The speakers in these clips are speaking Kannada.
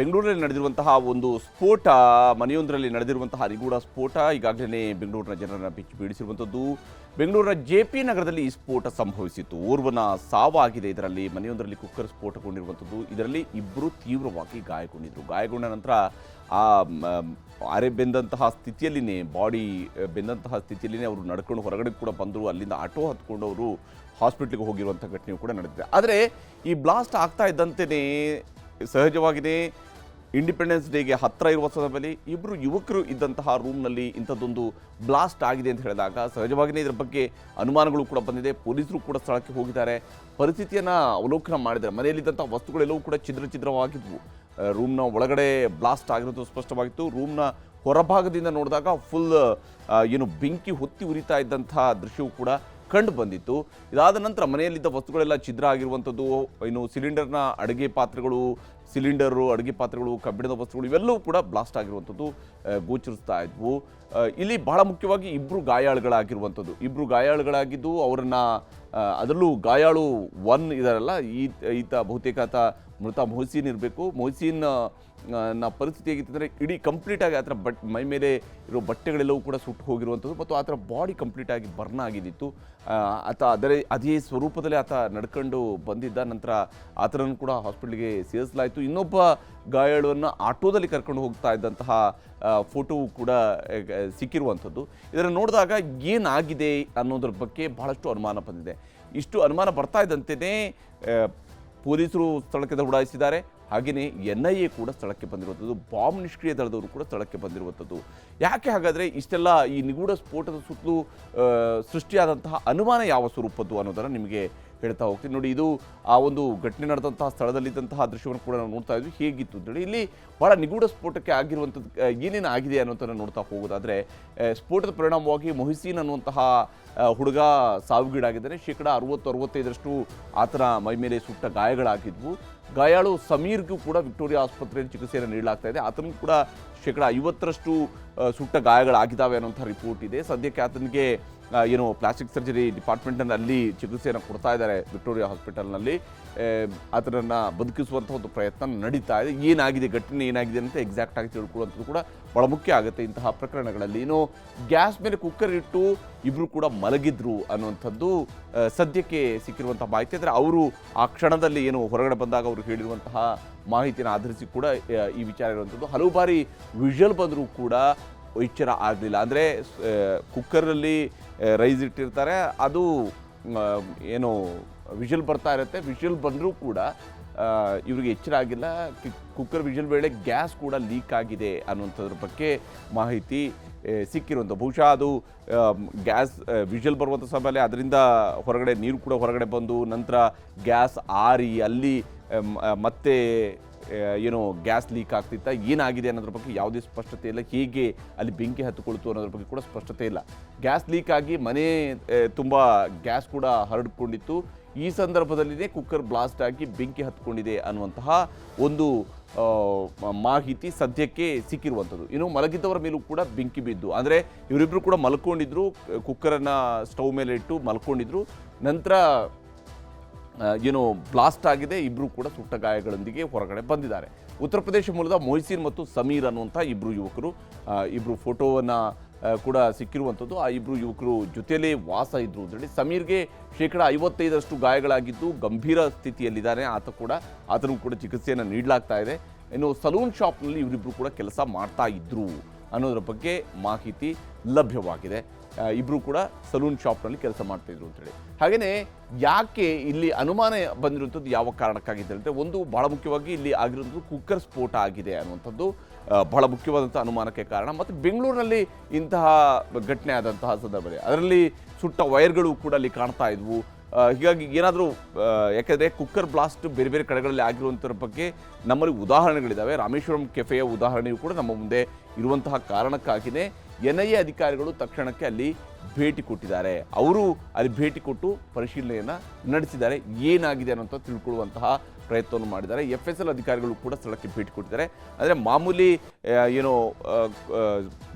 ಬೆಂಗಳೂರಲ್ಲಿ ನಡೆದಿರುವಂತಹ ಒಂದು ಸ್ಫೋಟ, ಮನೆಯೊಂದರಲ್ಲಿ ನಡೆದಿರುವಂತಹ ನಿಗೂಢ ಸ್ಫೋಟ ಈಗಾಗಲೇ ಬೆಂಗಳೂರಿನ ಜನರನ್ನು ಬಿಚ್ಚಿ ಬೀಳಿಸಿರುವಂಥದ್ದು. ಬೆಂಗಳೂರಿನ ಜೆ ಪಿ ನಗರದಲ್ಲಿ ಈ ಸ್ಫೋಟ ಸಂಭವಿಸಿತ್ತು. ಓರ್ವನ ಸಾವಾಗಿದೆ. ಇದರಲ್ಲಿ ಮನೆಯೊಂದರಲ್ಲಿ ಕುಕ್ಕರ್ ಸ್ಫೋಟಗೊಂಡಿರುವಂಥದ್ದು. ಇದರಲ್ಲಿ ಇಬ್ಬರು ತೀವ್ರವಾಗಿ ಗಾಯಗೊಂಡಿದ್ದರು ಗಾಯಗೊಂಡ ನಂತರ ಆ ಅರೆ ಬೆಂದಂತಹ ಸ್ಥಿತಿಯಲ್ಲಿನೇ, ಬಾಡಿ ಬೆಂದಂತಹ ಸ್ಥಿತಿಯಲ್ಲಿನೇ ಅವರು ನಡ್ಕೊಂಡು ಹೊರಗಡೆ ಕೂಡ ಬಂದರು. ಅಲ್ಲಿಂದ ಆಟೋ ಹತ್ಕೊಂಡು ಅವರು ಹಾಸ್ಪಿಟ್ಲಿಗೆ ಹೋಗಿರುವಂಥ ಘಟನೆಯು ಕೂಡ ನಡೆದಿದೆ. ಆದರೆ ಈ ಬ್ಲಾಸ್ಟ್ ಆಗ್ತಾ ಇದ್ದಂತೆಯೇ ಸಹಜವಾಗಿದೆ ಇಂಡಿಪೆಂಡೆನ್ಸ್ ಡೇಗೆ ಹತ್ತಿರ ಇರುವ ಸಂದರ್ಭದಲ್ಲಿ ಇಬ್ಬರು ಯುವಕರು ಇದ್ದಂತಹ ರೂಮ್ನಲ್ಲಿ ಇಂಥದ್ದೊಂದು ಬ್ಲಾಸ್ಟ್ ಆಗಿದೆ ಅಂತ ಹೇಳಿದಾಗ ಸಹಜವಾಗಿಯೇ ಇದರ ಬಗ್ಗೆ ಅನುಮಾನಗಳು ಕೂಡ ಬಂದಿದೆ. ಪೊಲೀಸರು ಕೂಡ ಸ್ಥಳಕ್ಕೆ ಹೋಗಿದ್ದಾರೆ. ಪರಿಸ್ಥಿತಿಯನ್ನು ಅವಲೋಕನ ಮಾಡಿದ್ದಾರೆ. ಮನೆಯಲ್ಲಿದ್ದಂಥ ವಸ್ತುಗಳೆಲ್ಲವೂ ಕೂಡ ಛಿದ್ರ ಛಿದ್ರವಾಗಿದ್ವು. ರೂಮ್ನ ಒಳಗಡೆ ಬ್ಲಾಸ್ಟ್ ಆಗಿರೋದು ಸ್ಪಷ್ಟವಾಗಿತ್ತು. ರೂಮ್ನ ಹೊರಭಾಗದಿಂದ ನೋಡಿದಾಗ ಫುಲ್ ಏನು ಬೆಂಕಿ ಹೊತ್ತಿ ಉರಿತಾ ಇದ್ದಂಥ ದೃಶ್ಯವು ಕೂಡ ಕಂಡು ಬಂದಿತ್ತು. ಇದಾದ ನಂತರ ಮನೆಯಲ್ಲಿದ್ದ ವಸ್ತುಗಳೆಲ್ಲ ಛಿದ್ರ ಆಗಿರುವಂಥದ್ದು, ಇನ್ನು ಸಿಲಿಂಡರ್ನ ಅಡುಗೆ ಪಾತ್ರೆಗಳು, ಸಿಲಿಂಡರು, ಅಡುಗೆ ಪಾತ್ರೆಗಳು, ಕಬ್ಬಿಣದ ವಸ್ತುಗಳು ಇವೆಲ್ಲವೂ ಕೂಡ ಬ್ಲಾಸ್ಟ್ ಆಗಿರುವಂಥದ್ದು ಗೋಚರಿಸ್ತಾ ಇದ್ವು. ಇಲ್ಲಿ ಬಹಳ ಮುಖ್ಯವಾಗಿ ಇಬ್ಬರು ಗಾಯಾಳುಗಳಾಗಿರುವಂಥದ್ದು. ಇಬ್ಬರು ಗಾಯಾಳುಗಳಾಗಿದ್ದು ಅವರನ್ನು ಅದರಲ್ಲೂ ಗಾಯಾಳು ಒನ್ ಇದಾರಲ್ಲ, ಈ, ಈತ ಬಹುತೇಕ ಆತ ಮೃತ ಮೊಹಸೀನ್ ಇರಬೇಕು. ಮೊಹಸೀನ್ನ ಪರಿಸ್ಥಿತಿ ಹೇಗಿತ್ತು ಅಂದರೆ ಇಡೀ ಕಂಪ್ಲೀಟಾಗಿ ಆ ಥರ ಬಟ್, ಮೈ ಮೇಲೆ ಇರೋ ಬಟ್ಟೆಗಳೆಲ್ಲವೂ ಕೂಡ ಸುಟ್ಟು ಹೋಗಿರುವಂಥದ್ದು ಮತ್ತು ಆ ಥರ ಬಾಡಿ ಕಂಪ್ಲೀಟಾಗಿ ಬರ್ನ್ ಆಗಿದ್ದಿತ್ತು ಆತ ಅದರ, ಅದೇ ಸ್ವರೂಪದಲ್ಲಿ ಆತ ನಡ್ಕೊಂಡು ಬಂದಿದ್ದ. ನಂತರ ಆತನನ್ನು ಕೂಡ ಹಾಸ್ಪಿಟ್ಲಿಗೆ ಸೇರಿಸಲಾಯಿತು. ಇನ್ನೊಬ್ಬ ಗಾಯಾಳುವನ್ನು ಆಟೋದಲ್ಲಿ ಕರ್ಕೊಂಡು ಹೋಗ್ತಾ ಇದ್ದಂತಹ ಫೋಟೋ ಕೂಡ ಸಿಕ್ಕಿರುವಂಥದ್ದು. ಇದನ್ನು ನೋಡಿದಾಗ ಏನಾಗಿದೆ ಅನ್ನೋದ್ರ ಬಗ್ಗೆ ಬಹಳಷ್ಟು ಅನುಮಾನ ಬಂದಿದೆ. ಇಷ್ಟು ಅನುಮಾನ ಬರ್ತಾ ಇದ್ದಂತೆಯೇ ಪೊಲೀಸರು ಸ್ಥಳಕ್ಕೆ ದೌಡಾಯಿಸಿದ್ದಾರೆ ಹಾಗೆಯೇ ಎನ್ ಐ ಎ ಕೂಡ ಸ್ಥಳಕ್ಕೆ ಬಂದಿರುವಂಥದ್ದು, ಬಾಂಬ್ ನಿಷ್ಕ್ರಿಯ ದಳದವರು ಕೂಡ ಸ್ಥಳಕ್ಕೆ ಬಂದಿರುವಂಥದ್ದು. ಯಾಕೆ ಹಾಗಾದರೆ ಇಷ್ಟೆಲ್ಲ ಈ ನಿಗೂಢ ಸ್ಫೋಟದ ಸುತ್ತಲೂ ಸೃಷ್ಟಿಯಾದಂತಹ ಅನುಮಾನ ಯಾವ ಸ್ವರೂಪದ್ದು ಅನ್ನೋದನ್ನು ನಿಮಗೆ ಹೇಳ್ತಾ ಹೋಗ್ತೀನಿ. ನೋಡಿ, ಇದು ಆ ಒಂದು ಘಟನೆ ನಡೆದಂತಹ ಸ್ಥಳದಲ್ಲಿದ್ದಂತಹ ದೃಶ್ಯವನ್ನು ಕೂಡ ನಾವು ನೋಡ್ತಾ ಇದ್ವಿ. ಹೇಗಿತ್ತು ಅಂತೇಳಿ ಇಲ್ಲಿ ಬಹಳ ನಿಗೂಢ ಸ್ಫೋಟಕ್ಕೆ ಆಗಿರುವಂಥದ್ದು ಏನೇನು ಆಗಿದೆ ಅನ್ನೋದನ್ನು ನೋಡ್ತಾ ಹೋಗೋದಾದರೆ ಸ್ಫೋಟದ ಪರಿಣಾಮವಾಗಿ ಮೊಹಿಸೀನ್ ಅನ್ನುವಂತಹ ಹುಡುಗ ಸಾವಿಗೀಡಾಗಿದ್ದಾನೆ. ಶೇಕಡ ಅರವತ್ತು, ಅರವತ್ತೈದರಷ್ಟು ಆತನ ಮೈ ಮೇಲೆ ಸುಟ್ಟ ಗಾಯಗಳಾಗಿದ್ವು. ಗಾಯಾಳು ಸಮೀರ್ಗೂ ಕೂಡ ವಿಕ್ಟೋರಿಯಾ ಆಸ್ಪತ್ರೆಯಲ್ಲಿ ಚಿಕಿತ್ಸೆಯನ್ನು ನೀಡಲಾಗ್ತಾ ಇದೆ. ಆತನಿಗೂ ಕೂಡ ಶೇಕಡ ಐವತ್ತರಷ್ಟು ಸುಟ್ಟ ಗಾಯಗಳಾಗಿದ್ದಾವೆ ಅನ್ನೋಂಥ ರಿಪೋರ್ಟ್ ಇದೆ. ಸದ್ಯಕ್ಕೆ ಆತನಿಗೆ ಏನು ಪ್ಲಾಸ್ಟಿಕ್ ಸರ್ಜರಿ ಡಿಪಾರ್ಟ್ಮೆಂಟ್ನಲ್ಲಿ ಅಲ್ಲಿ ಚಿಕಿತ್ಸೆಯನ್ನು ಕೊಡ್ತಾ ಇದ್ದಾರೆ ವಿಕ್ಟೋರಿಯಾ ಹಾಸ್ಪಿಟಲ್ನಲ್ಲಿ. ಅದರನ್ನು ಬದುಕಿಸುವಂಥ ಒಂದು ಪ್ರಯತ್ನ ನಡೀತಾ ಇದೆ. ಏನಾಗಿದೆ, ಘಟನೆ ಏನಾಗಿದೆ ಅಂತ ಎಕ್ಸಾಕ್ಟ್ ಆಗಿ ತಿಳ್ಕೊಳ್ಳುವಂಥದ್ದು ಕೂಡ ಬಹಳ ಮುಖ್ಯ ಆಗುತ್ತೆ ಇಂತಹ ಪ್ರಕರಣಗಳಲ್ಲಿ. ಇನ್ನು ಗ್ಯಾಸ್ ಮೇಲೆ ಕುಕ್ಕರ್ ಇಟ್ಟು ಇಬ್ಬರು ಕೂಡ ಮಲಗಿದ್ರು ಅನ್ನುವಂಥದ್ದು ಸದ್ಯಕ್ಕೆ ಸಿಕ್ಕಿರುವಂಥ ಮಾಹಿತಿ. ಅಂದರೆ ಅವರು ಆ ಕ್ಷಣದಲ್ಲಿ ಏನು ಹೊರಗಡೆ ಬಂದಾಗ ಅವರು ಹೇಳಿರುವಂತಹ ಮಾಹಿತಿಯನ್ನು ಆಧರಿಸಿ ಕೂಡ ಈ ವಿಚಾರ ಇರುವಂಥದ್ದು. ಹಲವು ಬಾರಿ ವಿಷಲ್ ಬಂದರೂ ಕೂಡ ಎಚ್ಚರ ಆಗಲಿಲ್ಲ ಅಂದರೆ ಕುಕ್ಕರಲ್ಲಿ ರೈಸ್ ಇಟ್ಟಿರ್ತಾರೆ. ಅದು ಏನು, ವಿಷಲ್ ಬರ್ತಾ ಇರುತ್ತೆ. ವಿಷಲ್ ಬಂದರೂ ಕೂಡ ಇವ್ರಿಗೆ ಎಚ್ಚರ ಆಗಿಲ್ಲ. ಕುಕ್ಕರ್ ವಿಷಲ್ ವೇಳೆ ಗ್ಯಾಸ್ ಕೂಡ ಲೀಕ್ ಆಗಿದೆ ಅನ್ನುವಂಥದ್ರ ಬಗ್ಗೆ ಮಾಹಿತಿ ಸಿಕ್ಕಿರುವಂಥ. ಬಹುಶಃ ಅದು ಗ್ಯಾಸ್ ವಿಷಲ್ ಬರುವಂಥ ಸಮಯದಲ್ಲಿ ಅದರಿಂದ ಹೊರಗಡೆ ನೀರು ಕೂಡ ಹೊರಗಡೆ ಬಂದು, ನಂತರ ಗ್ಯಾಸ್ ಆರಿ, ಅಲ್ಲಿ ಮತ್ತೆ ಏನೋ ಗ್ಯಾಸ್ ಲೀಕ್ ಆಗ್ತಿತ್ತಾ, ಏನಾಗಿದೆ ಅನ್ನೋದ್ರ ಬಗ್ಗೆ ಯಾವುದೇ ಸ್ಪಷ್ಟತೆ ಇಲ್ಲ. ಹೇಗೆ ಅಲ್ಲಿ ಬೆಂಕಿ ಹತ್ತಿಕೊಳ್ತು ಅನ್ನೋದ್ರ ಬಗ್ಗೆ ಕೂಡ ಸ್ಪಷ್ಟತೆ ಇಲ್ಲ. ಗ್ಯಾಸ್ ಲೀಕ್ ಆಗಿ ಮನೆ ತುಂಬ ಗ್ಯಾಸ್ ಕೂಡ ಹರಡ್ಕೊಂಡಿತ್ತು. ಈ ಸಂದರ್ಭದಲ್ಲಿನೇ ಕುಕ್ಕರ್ ಬ್ಲಾಸ್ಟ್ ಆಗಿ ಬೆಂಕಿ ಹತ್ಕೊಂಡಿದೆ ಅನ್ನುವಂತಹ ಒಂದು ಮಾಹಿತಿ ಸದ್ಯಕ್ಕೆ ಸಿಕ್ಕಿರುವಂಥದ್ದು. ಇನ್ನು ಮಲಗಿದ್ದವರ ಮೇಲೂ ಕೂಡ ಬೆಂಕಿ ಬಿದ್ದು, ಅಂದರೆ ಇವರಿಬ್ಬರು ಕೂಡ ಮಲ್ಕೊಂಡಿದ್ರು, ಕುಕ್ಕರನ್ನು ಸ್ಟವ್ ಮೇಲೆ ಇಟ್ಟು ಮಲ್ಕೊಂಡಿದ್ರು. ನಂತರ ಏನು ಬ್ಲಾಸ್ಟ್ ಆಗಿದೆ ಇಬ್ಬರು ಕೂಡ ಸುಟ್ಟ ಗಾಯಗಳೊಂದಿಗೆ ಹೊರಗಡೆ ಬಂದಿದ್ದಾರೆ. ಉತ್ತರ ಪ್ರದೇಶ ಮೂಲದ ಮೊಹ್ಸಿನ್ ಮತ್ತು ಸಮೀರ್ ಅನ್ನುವಂಥ ಇಬ್ಬರು ಯುವಕರು ಇಬ್ಬರು ಫೋಟೋವನ್ನು ಕೂಡ ಸಿಕ್ಕಿರುವಂಥದ್ದು. ಆ ಇಬ್ಬರು ಯುವಕರು ಜೊತೆಯಲ್ಲೇ ವಾಸ ಇದ್ದರು ಅಂತೇಳಿ ಸಮೀರ್ಗೆ ಶೇಕಡ ಐವತ್ತೈದರಷ್ಟು ಗಾಯಗಳಾಗಿದ್ದು ಗಂಭೀರ ಸ್ಥಿತಿಯಲ್ಲಿದ್ದಾನೆ. ಆತ ಕೂಡ, ಆತನಿಗೂ ಕೂಡ ಚಿಕಿತ್ಸೆಯನ್ನು ನೀಡಲಾಗ್ತಾ ಇದೆ. ಇನ್ನು ಸಲೂನ್ ಶಾಪ್ನಲ್ಲಿ ಇವರಿಬ್ಬರು ಕೂಡ ಕೆಲಸ ಮಾಡ್ತಾ ಇದ್ರು ಅನ್ನೋದ್ರ ಬಗ್ಗೆ ಮಾಹಿತಿ ಲಭ್ಯವಾಗಿದೆ. ಇಬ್ಬರು ಕೂಡ ಸಲೂನ್ ಶಾಪ್ನಲ್ಲಿ ಕೆಲಸ ಮಾಡ್ತಾಯಿದ್ರು ಅಂತೇಳಿ. ಹಾಗೆಯೇ ಯಾಕೆ ಇಲ್ಲಿ ಅನುಮಾನ ಬಂದಿರುವಂಥದ್ದು ಯಾವ ಕಾರಣಕ್ಕಾಗಿದೆ ಅಂದರೆ ಒಂದು ಬಹಳ ಮುಖ್ಯವಾಗಿ ಇಲ್ಲಿ ಆಗಿರುವಂಥದ್ದು ಕುಕ್ಕರ್ ಸ್ಫೋಟ ಆಗಿದೆ ಅನ್ನುವಂಥದ್ದು ಬಹಳ ಮುಖ್ಯವಾದಂಥ ಅನುಮಾನಕ್ಕೆ ಕಾರಣ. ಮತ್ತು ಬೆಂಗಳೂರಿನಲ್ಲಿ ಇಂತಹ ಘಟನೆ ಆದಂತಹ ಸಂದರ್ಭದಲ್ಲಿ ಅದರಲ್ಲಿ ಸುಟ್ಟ ವೈರ್ಗಳು ಕೂಡ ಅಲ್ಲಿ ಕಾಣ್ತಾ ಇದ್ವು. ಹೀಗಾಗಿ ಏನಾದರೂ ಯಾಕೆಂದರೆ ಕುಕ್ಕರ್ ಬ್ಲಾಸ್ಟ್ ಬೇರೆ ಬೇರೆ ಕಡೆಗಳಲ್ಲಿ ಆಗಿರುವಂಥದ್ರ ಬಗ್ಗೆ ನಮ್ಮಲ್ಲಿ ಉದಾಹರಣೆಗಳಿದ್ದಾವೆ ರಾಮೇಶ್ವರಂ ಕೆಫೆಯ ಉದಾಹರಣೆಯು ಕೂಡ ನಮ್ಮ ಮುಂದೆ ಇರುವಂತಹ ಕಾರಣಕ್ಕಾಗಿಯೇ ಎನ್ ಐ ಎ ಅಧಿಕಾರಿಗಳು ತಕ್ಷಣಕ್ಕೆ ಅಲ್ಲಿ ಭೇಟಿ ಕೊಟ್ಟಿದ್ದಾರೆ. ಅವರು ಅಲ್ಲಿ ಭೇಟಿ ಕೊಟ್ಟು ಪರಿಶೀಲನೆಯನ್ನು ನಡೆಸಿದ್ದಾರೆ. ಏನಾಗಿದೆ ಅನ್ನೋಂಥ ತಿಳ್ಕೊಳ್ಳುವಂತಹ ಪ್ರಯತ್ನವನ್ನು ಮಾಡಿದ್ದಾರೆ. ಎಫ್ ಎಸ್ ಎಲ್ ಅಧಿಕಾರಿಗಳು ಕೂಡ ಸ್ಥಳಕ್ಕೆ ಭೇಟಿ ಕೊಟ್ಟಿದ್ದಾರೆ. ಅಂದರೆ ಮಾಮೂಲಿ ಏನೋ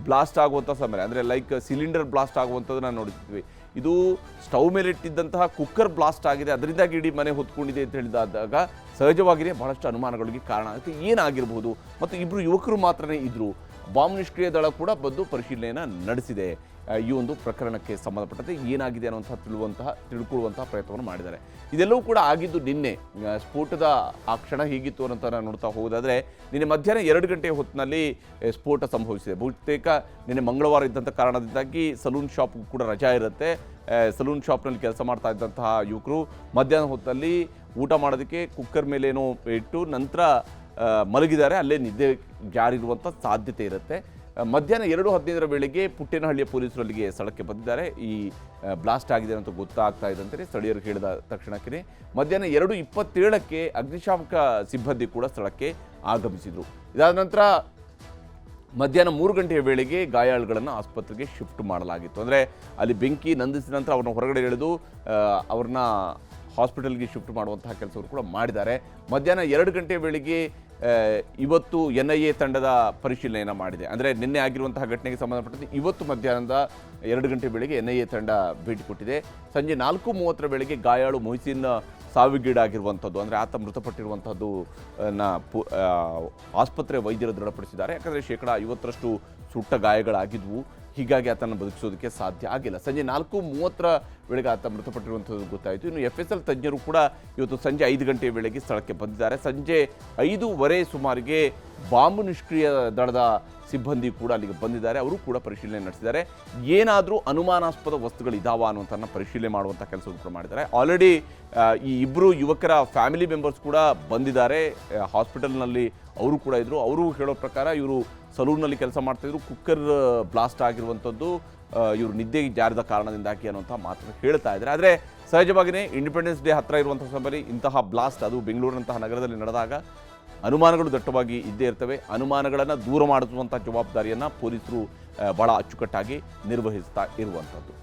ಬ್ಲಾಸ್ಟ್ ಆಗುವಂಥ ಸಮಯ, ಅಂದರೆ ಲೈಕ್ ಸಿಲಿಂಡರ್ ಬ್ಲಾಸ್ಟ್ ಆಗುವಂಥದ್ದನ್ನ ನೋಡಿದ್ವಿ. ಇದು ಸ್ಟವ್ ಮೇಲೆ ಇಟ್ಟಿದ್ದಂತಹ ಕುಕ್ಕರ್ ಬ್ಲಾಸ್ಟ್ ಆಗಿದೆ, ಅದರಿಂದಾಗಿ ಇಡೀ ಮನೆ ಹೊತ್ಕೊಂಡಿದೆ ಅಂತ ಹೇಳಿದಾದಾಗ ಸಹಜವಾಗಿಯೇ ಬಹಳಷ್ಟು ಅನುಮಾನಗಳಿಗೆ ಕಾರಣ. ಆಗುತ್ತೆ ಏನಾಗಿರ್ಬೋದು? ಮತ್ತು ಇಬ್ಬರು ಯುವಕರು ಮಾತ್ರನೇ ಇದ್ದರು ಬಾಂಬ್ ನಿಷ್ಕ್ರಿಯ ದಳ ಕೂಡ ಬಂದು ಪರಿಶೀಲನೆಯನ್ನು ನಡೆಸಿದೆ. ಈ ಒಂದು ಪ್ರಕರಣಕ್ಕೆ ಸಂಬಂಧಪಟ್ಟಂತೆ ಏನಾಗಿದೆ ಅನ್ನುವಂತಹ ತಿಳುವಂತಹ, ತಿಳ್ಕೊಳ್ಳುವಂತಹ ಪ್ರಯತ್ನವನ್ನು ಮಾಡಿದ್ದಾರೆ. ಇದೆಲ್ಲವೂ ಕೂಡ ಆಗಿದ್ದು ನಿನ್ನೆ ಸ್ಫೋಟದ ಆ ಕ್ಷಣ ಹೀಗಿತ್ತು ಅಂತ ನಾನು ನೋಡ್ತಾ ಹೋಗೋದಾದ್ರೆ, ನಿನ್ನೆ ಮಧ್ಯಾಹ್ನ ಎರಡು ಗಂಟೆ ಹೊತ್ತಿನಲ್ಲಿ ಸ್ಫೋಟ ಸಂಭವಿಸಿದೆ. ಬಹುತೇಕ ನಿನ್ನೆ ಮಂಗಳವಾರ ಇದ್ದಂಥ ಕಾರಣದಿಂದಾಗಿ ಸಲೂನ್ ಶಾಪ್ ಕೂಡ ರಜಾ ಇರುತ್ತೆ. ಸಲೂನ್ ಶಾಪ್ನಲ್ಲಿ ಕೆಲಸ ಮಾಡ್ತಾ ಇದ್ದಂತಹ ಯುವಕರು ಮಧ್ಯಾಹ್ನ ಹೊತ್ತಲ್ಲಿ ಊಟ ಮಾಡೋದಕ್ಕೆ ಕುಕ್ಕರ್ ಮೇಲೇನೋ ಇಟ್ಟು ನಂತರ ಮಲಗಿದ್ದಾರೆ. ಅಲ್ಲೇ ನಿದ್ದೆ ಜಾರಿರುವಂಥ ಸಾಧ್ಯತೆ ಇರುತ್ತೆ. ಮಧ್ಯಾಹ್ನ ಎರಡು ಹದಿನೈದರ ವೇಳೆಗೆ ಪುಟ್ಟೇನಹಳ್ಳಿಯ ಪೊಲೀಸರು ಅಲ್ಲಿಗೆ ಸ್ಥಳಕ್ಕೆ ಬಂದಿದ್ದಾರೆ. ಈ ಬ್ಲಾಸ್ಟ್ ಆಗಿದೆ ಅಂತ ಗೊತ್ತಾಗ್ತಾ ಇದ್ದಂತೆ ಸ್ಥಳೀಯರು ಹೇಳಿದ ತಕ್ಷಣಕ್ಕೆ ಮಧ್ಯಾಹ್ನ ಎರಡು ಇಪ್ಪತ್ತೇಳಕ್ಕೆ ಅಗ್ನಿಶಾಮಕ ಸಿಬ್ಬಂದಿ ಕೂಡ ಸ್ಥಳಕ್ಕೆ ಆಗಮಿಸಿದರು. ಇದಾದ ನಂತರ ಮಧ್ಯಾಹ್ನ ಮೂರು ಗಂಟೆಯ ವೇಳೆಗೆ ಗಾಯಾಳುಗಳನ್ನು ಆಸ್ಪತ್ರೆಗೆ ಶಿಫ್ಟ್ ಮಾಡಲಾಗಿತ್ತು. ಅಂದರೆ ಅಲ್ಲಿ ಬೆಂಕಿ ನಂದಿಸಿದ ನಂತರ ಅವ್ರನ್ನ ಹೊರಗಡೆ ಎಳೆದು ಅವ್ರನ್ನ ಹಾಸ್ಪಿಟಲ್ಗೆ ಶಿಫ್ಟ್ ಮಾಡುವಂತಹ ಕೆಲಸವನ್ನು ಕೂಡ ಮಾಡಿದ್ದಾರೆ. ಮಧ್ಯಾಹ್ನ ಎರಡು ಗಂಟೆ ವೇಳೆಗೆ ಇವತ್ತು ಎನ್ ಐ ಎ ತಂಡದ ಪರಿಶೀಲನೆಯನ್ನು ಮಾಡಿದೆ. ಅಂದರೆ ನಿನ್ನೆ ಆಗಿರುವಂತಹ ಘಟನೆಗೆ ಸಂಬಂಧಪಟ್ಟಂತೆ ಇವತ್ತು ಮಧ್ಯಾಹ್ನದ ಎರಡು ಗಂಟೆ ಬೆಳಿಗ್ಗೆ ಎನ್ ಐ ಎ ತಂಡ ಭೇಟಿ ಕೊಟ್ಟಿದೆ. ಸಂಜೆ ನಾಲ್ಕು ಮೂವತ್ತರ ವೇಳೆಗೆ ಗಾಯಾಳು ಮೊಹಸಿನ್ ಸಾವಿಗೀಡಾಗಿರುವಂಥದ್ದು, ಅಂದರೆ ಆತ ಮೃತಪಟ್ಟಿರುವಂಥದ್ದು ನ ಪು- ಆಸ್ಪತ್ರೆ ವೈದ್ಯರು ದೃಢಪಡಿಸಿದ್ದಾರೆ. ಯಾಕಂದರೆ ಶೇಕಡ ಐವತ್ತರಷ್ಟು ಸುಟ್ಟ ಗಾಯಗಳಾಗಿದ್ವು. ಹೀಗಾಗಿ ಆತನ ಬದುಕಿಸೋದಕ್ಕೆ ಸಾಧ್ಯ ಆಗಿಲ್ಲ. ಸಂಜೆ ನಾಲ್ಕು ಮೂವತ್ತರ ವೇಳೆಗೆ ಆತ ಮೃತಪಟ್ಟಿರುವಂಥದ್ದು ಗೊತ್ತಾಯಿತು. ಇನ್ನು ಎಫ್ ಎಸ್ ಎಲ್ ತಜ್ಞರು ಕೂಡ ಇವತ್ತು ಸಂಜೆ ಐದು ಗಂಟೆಯ ವೇಳೆಗೆ ಸ್ಥಳಕ್ಕೆ ಬಂದಿದ್ದಾರೆ. ಸಂಜೆ ಐದೂವರೆ ಸುಮಾರಿಗೆ ಬಾಂಬು ನಿಷ್ಕ್ರಿಯ ದಳದ ಸಿಬ್ಬಂದಿ ಕೂಡ ಅಲ್ಲಿಗೆ ಬಂದಿದ್ದಾರೆ. ಅವರು ಕೂಡ ಪರಿಶೀಲನೆ ನಡೆಸಿದ್ದಾರೆ. ಏನಾದರೂ ಅನುಮಾನಾಸ್ಪದ ವಸ್ತುಗಳಿದಾವ ಅನ್ನುವಂಥನ್ನ ಪರಿಶೀಲನೆ ಮಾಡುವಂಥ ಕೆಲಸವನ್ನು ಕೂಡ ಮಾಡಿದ್ದಾರೆ. ಆಲ್ರೆಡಿ ಈ ಇಬ್ಬರು ಯುವಕರ ಫ್ಯಾಮಿಲಿ ಮೆಂಬರ್ಸ್ ಕೂಡ ಬಂದಿದ್ದಾರೆ. ಹಾಸ್ಪಿಟಲ್ನಲ್ಲಿ ಅವರು ಕೂಡ ಇದ್ದರು ಅವರು ಹೇಳೋ ಪ್ರಕಾರ ಇವರು ಸಲೂನ್ನಲ್ಲಿ ಕೆಲಸ ಮಾಡ್ತಾಯಿದ್ರು ಕುಕ್ಕರ್ ಬ್ಲಾಸ್ಟ್ ಆಗಿರುವಂಥದ್ದು ಇವರು ನಿದ್ದೆ ಜಾರಿದ ಕಾರಣದಿಂದಾಗಿ ಅನ್ನುವಂಥ ಮಾತನ್ನು ಹೇಳ್ತಾ ಇದ್ದಾರೆ. ಆದರೆ ಸಹಜವಾಗಿಯೇ ಇಂಡಿಪೆಂಡೆನ್ಸ್ ಡೇ ಹತ್ತಿರ ಇರುವಂಥ ಸಮಯದಲ್ಲಿ ಇಂತಹ ಬ್ಲಾಸ್ಟ್ ಅದು ಬೆಂಗಳೂರಿನಂತಹ ನಗರದಲ್ಲಿ ನಡೆದಾಗ ಅನುಮಾನಗಳು ದಟ್ಟವಾಗಿ ಇದ್ದೇ ಇರ್ತವೆ. ಅನುಮಾನಗಳನ್ನು ದೂರ ಮಾಡಿಸುವಂಥ ಜವಾಬ್ದಾರಿಯನ್ನು ಪೊಲೀಸರು ಭಾಳ ಅಚ್ಚುಕಟ್ಟಾಗಿ ನಿರ್ವಹಿಸ್ತಾ ಇರುವಂಥದ್ದು